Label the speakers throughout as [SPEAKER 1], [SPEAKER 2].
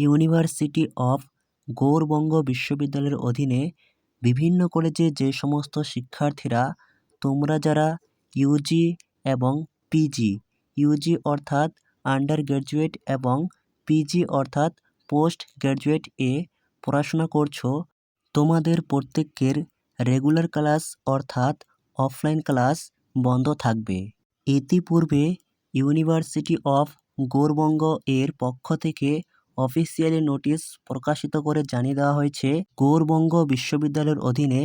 [SPEAKER 1] University of Gour Banga বিশ্ববিদ্যালয়ের অধীনে বিভিন্ন কলেজে যে সমস্ত শিক্ষার্থীরা, তোমরা যারা ইউজি এবং পিজি, ইউজি অর্থাৎ আন্ডার গ্র্যাজুয়েট এবং পিজি অর্থাৎ পোস্ট গ্র্যাজুয়েট এ পড়াশোনা করছ, তোমাদের প্রত্যেকের রেগুলার ক্লাস অর্থাৎ অফলাইন ক্লাস বন্ধ থাকবে। ইতিপূর্বে ইউনিভার্সিটি অফ গৌরবঙ্গ এর পক্ষ থেকে অফিসিয়ালি নোটিশ প্রকাশিত করে জানিয়ে দেওয়া হয়েছে, গৌরবঙ্গ বিশ্ববিদ্যালয়ের অধীনে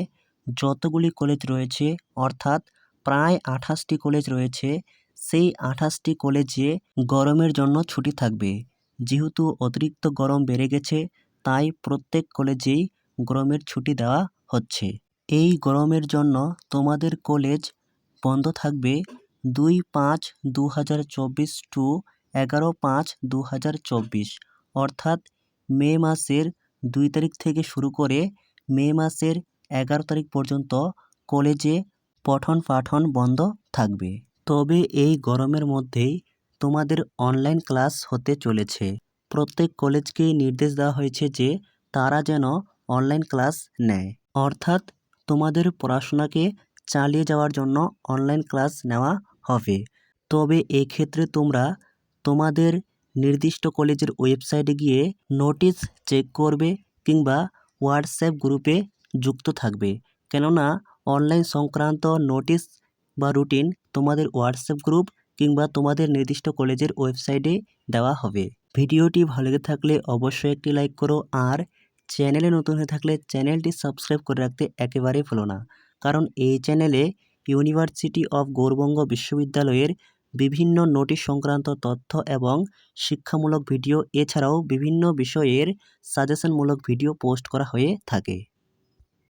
[SPEAKER 1] যতগুলি কলেজ রয়েছে, অর্থাৎ প্রায় আঠাশটি কলেজ রয়েছে, সেই আঠাশটি কলেজে গরমের জন্য ছুটি থাকবে। যেহেতু অতিরিক্ত গরম বেড়ে গেছে, তাই প্রত্যেক কলেজেই গরমের ছুটি দেওয়া হচ্ছে। এই গরমের জন্য তোমাদের কলেজ বন্ধ থাকবে দুই পাঁচ দু হাজার চব্বিশ টু এগারো পাঁচ দু হাজার চব্বিশ। অর্থাৎ মে মাসের দুই তারিখ থেকে শুরু করে মে মাসের এগারো তারিখ পর্যন্ত কলেজে পঠন পাঠন বন্ধ থাকবে। তবে এই গরমের মধ্যেই তোমাদের অনলাইন ক্লাস হতে চলেছে। প্রত্যেক কলেজকেই নির্দেশ দেওয়া হয়েছে যে তারা যেন অনলাইন ক্লাস নেয়। অর্থাৎ তোমাদের পড়াশোনাকে চালিয়ে যাওয়ার জন্য অনলাইন ক্লাস নেওয়া হবে। তবে এক্ষেত্রে তোমরা তোমাদের নির্দিষ্ট কলেজের ওয়েবসাইটে গিয়ে নোটিশ চেক করবে কিংবা হোয়াটসঅ্যাপ গ্রুপে যুক্ত থাকবে। কেননা, অনলাইন সংক্রান্ত নোটিশ বা রুটিন তোমাদের হোয়াটসঅ্যাপ গ্রুপ কিংবা তোমাদের নির্দিষ্ট কলেজের ওয়েবসাইটে দেওয়া হবে। ভিডিওটি ভালো লেগে থাকলে অবশ্যই একটি লাইক করো আর চ্যানেলে নতুন হয়ে থাকলে চ্যানেলটি সাবস্ক্রাইব করে রাখতে একেবারেই ভুলো না। কারণ এই চ্যানেলে ইউনিভার্সিটি অফ গৌরবঙ্গ বিশ্ববিদ্যালয়ের বিভিন্ন নোটিশ সংক্রান্ত তথ্য এবং শিক্ষামূলক ভিডিও, এছাড়াও বিভিন্ন বিষয়ের সাজেশনমূলক ভিডিও পোস্ট করা হয়ে থাকে।